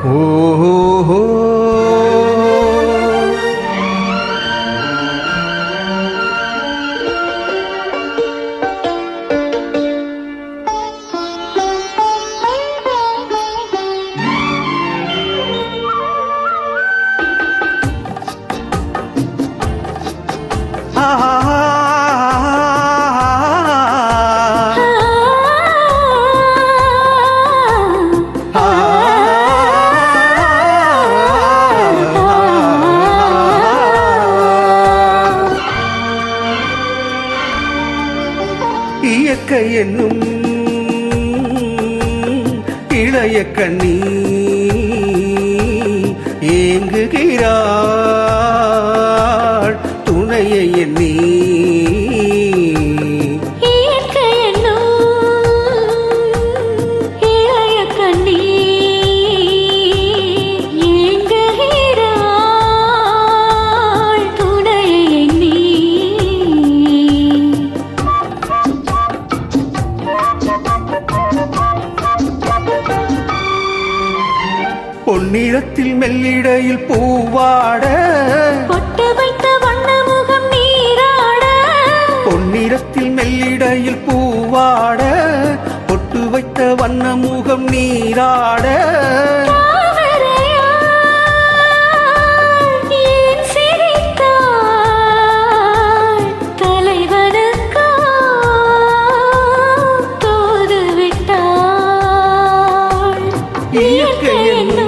Oh, oh, oh. என்னும் இளைய கண்ணி ஏங்குகிறாள். துணையை எண்ணி பொன்னிறத்தில் மெல்லிடையில் பூவாட. பொட்டு வைத்த வண்ண முகம் நீராட. பொன்னிறத்தில் மெல்லிடையில் பூவாட. பொட்டு வைத்த வண்ண முகம் நீராட. இயற்கை என்னும்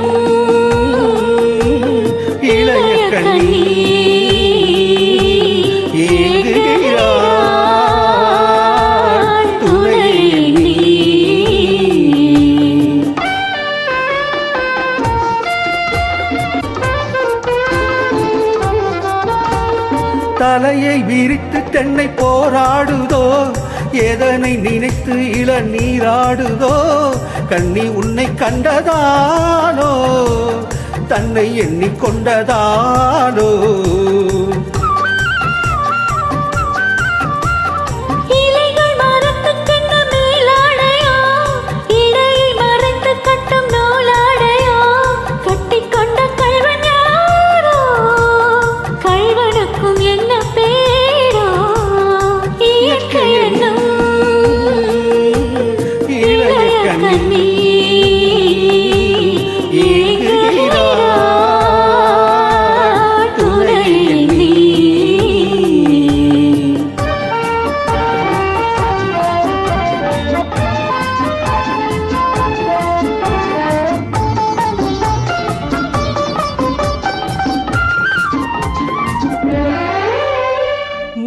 தலையை விரித்து தென்னை போராடுதோ? எதனை நினைத்து இள நீராடுதோ கண்ணி உன்னை கண்டதானோ தன்னை எண்ணிக்கொண்டதானோ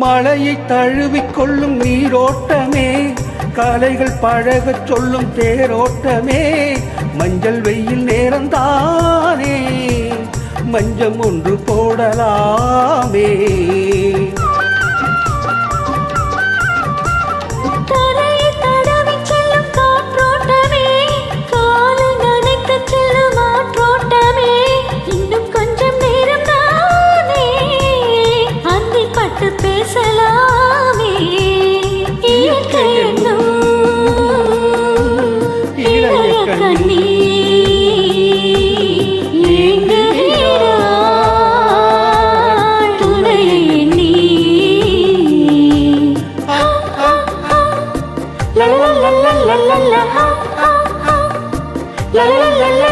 மழையை தழுவிக்கொள்ளும் நீரோட்டமே. கலைகள் பழக சொல்லும் தேரோட்டமே. மஞ்சள் வெயில் நேரம்தானே. மஞ்சம் ஒன்று போடலாமே. பேசலாம்.